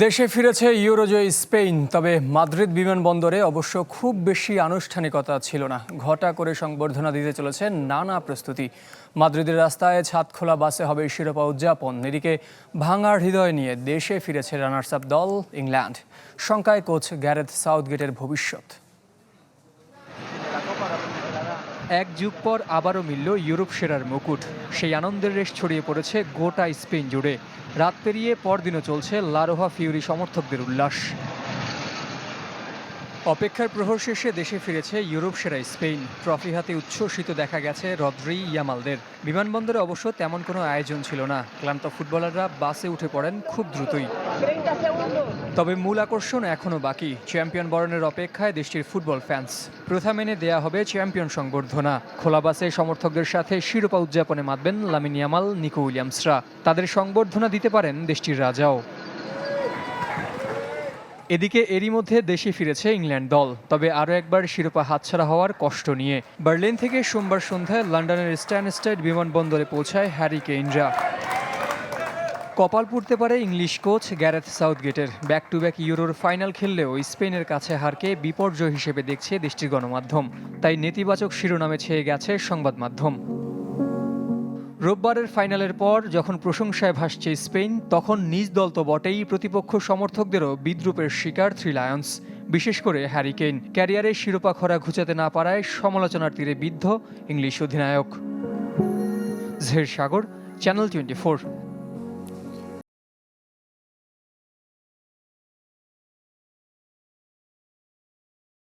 দেশে ফিরেছে ইউরোজয় স্পেন তবে মাদ্রিদ বিমানবন্দরে অবশ্য খুব বেশি আনুষ্ঠানিকতা ছিল না। ঘটা করে সংবর্ধনা দিতে চলেছে নানা প্রস্তুতি। মাদ্রিদের রাস্তায় ছাদ খোলা বাসে হবে শিরোপা উদযাপন। এদিকে ভাঙার হৃদয় নিয়ে দেশে ফিরেছে রানার্স আপ দল ইংল্যান্ড। শঙ্কায় কোচ গ্যারেথ সাউথগেটের ভবিষ্যৎ। এক যুগ পর আবারও মিলল ইউরোপ সেরার মুকুট। সেই আনন্দের রেশ ছড়িয়ে পড়েছে গোটা স্পেন জুড়ে। রাত পেরিয়ে পরদিনও চলছে লারোহা ফিউরি সমর্থকদের উল্লাস। অপেক্ষার প্রহর শেষে দেশে ফিরেছে ইউরোপ সেরা স্পেন। ট্রফি হাতে উচ্ছ্বসিত দেখা গেছে রদ্রি ইয়ামালদের। বিমানবন্দরে অবশ্য তেমন কোনো আয়োজন ছিল না। ক্লান্ত ফুটবলাররা বাসে উঠে পড়েন খুব দ্রুতই। তবে মূল আকর্ষণ এখনও বাকি। চ্যাম্পিয়ন বরণের অপেক্ষায় দেশটির ফুটবল ফ্যান্স প্রথা মেনে দেয়া হবে চ্যাম্পিয়ন সংবর্ধনা। খোলা বাসে সমর্থকদের সাথে শিরোপা উদযাপনে মাতবেন লামিন ইয়ামাল, নিকো উইলিয়ামসরা। তাদের সংবর্ধনা দিতে পারেন দেশটির রাজাও। এদিকে এরই মধ্যে দেশে ফিরেছে ইংল্যান্ড দল। তবে আরও একবার শিরোপা হাতছাড়া হওয়ার কষ্ট নিয়ে। বার্লিন থেকে সোমবার সন্ধ্যায় লন্ডনের স্ট্যানস্টাইড বিমানবন্দরে পৌঁছায় হ্যারি কেইনরা। কপাল পুড়তে পারে ইংলিশ কোচ গ্যারেথ সাউথগেটের। ব্যাক টু ব্যাক ইউরোর ফাইনাল খেললেও স্পেনের কাছে হারকে বিপর্যয় হিসেবে দেখছে দেশটির গণমাধ্যম। তাই নেতিবাচক শিরোনামে ছেয়ে গেছে সংবাদ মাধ্যম। রোববারের ফাইনালের পর যখন প্রশংসায় ভাসছে স্পেন, তখন নিজ দল তো বটেই প্রতিপক্ষ সমর্থকদেরও বিদ্রুপের শিকার থ্রি লায়ন্স। বিশেষ করে হ্যারিকেইন ক্যারিয়ারে শিরোপা খরা ঘুচাতে না পারায় সমালোচনার তীরে বিদ্ধ ইংলিশ অধিনায়ক। জের সাগর, চ্যানেল টোয়েন্টি